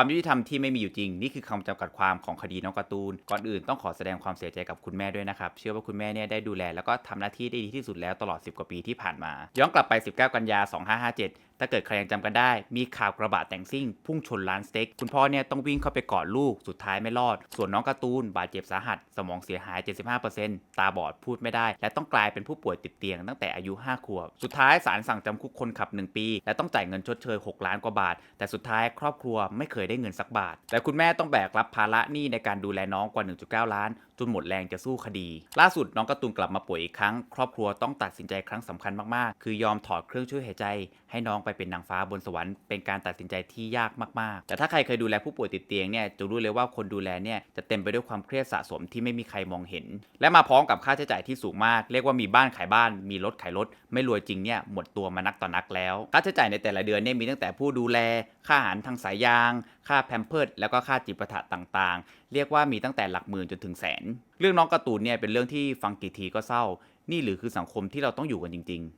ความยุติธรรมที่ไม่มีอยู่จริง นี่คือคำจำกัดความของคดีน้องการ์ตูน ก่อนอื่นต้องขอแสดงความเสียใจกับคุณแม่ด้วยนะครับ เชื่อว่าคุณแม่เนี่ยได้ดูแลแล้วก็ทำหน้าที่ได้ดีที่สุดแล้วตลอด 10 กว่าปีที่ผ่านมา ย้อนกลับไป 19 กันยา 2557 ถ้าเกิดใครยังจำกันได้ มีข่าวกระบะแต่งซิ่ง พุ่งชนร้านสเต็ก คุณพ่อเนี่ยต้องวิ่งเข้าไปกอดลูก สุดท้ายไม่รอด ส่วนน้องการ์ตูนบาดเจ็บสาหัส สมองเสียหาย 75%ตาบอดพูดไม่ได้ และต้องกลายเป็นผู้ป่วยติดเตียงตั้งแต่อายุ 5 ขวบ สุดท้ายศาลสั่งจำคุกคนขับ 1 ปี และต้องจ่ายเงินชดเชย 6 ล้านกว่าบาท แต่สุดท้ายครอบครัวไม่เคยได้เงินสักบาท แต่คุณแม่ต้องแบกรับภาระหนี้ในการดูแลน้องกว่า 1.9 ล้าน จนหมดแรงจะสู้คดี ล่าสุดน้องการ์ตูนกลับมาป่วยอีกครั้ง ครอบครัวต้องตัดสินใจครั้งสำคัญมากๆ คือยอมถอดเครื่องช่วยหายใจให้น้องไปเป็นนางฟ้าบนสวรรค์เป็นการตัดสินใจที่ยากมาก ๆ แต่ถ้าใครเคยดูแลผู้ป่วยติดเตียงเนี่ยจะรู้เลยว่าคนดูแลเนี่ยจะเต็มไปด้วยความเครียดสะสมที่ไม่มีใครมองเห็น และมาพร้อมกับค่าใช้จ่ายที่สูงมาก เรียกว่ามีบ้านขายบ้าน มีรถขายรถ ไม่รวยจริงเนี่ยหมดตัวมานักต่อนักแล้ว ค่าใช้จ่ายในแต่ละเดือนเนี่ยมีตั้งแต่ผู้ดูแล ค่าอาหารทางสายยาง ค่าแพมเพิร์ดแล้วก็ค่าจิปาถะต่าง ๆ เรียกว่ามีตั้งแต่หลักหมื่นจนถึงแสน เรื่องน้องการ์ตูนเนี่ยเป็นเรื่องที่ฟังกี่ทีก็เศร้า นี่หรือคือสังคมที่เราต้องอยู่กันจริง ๆ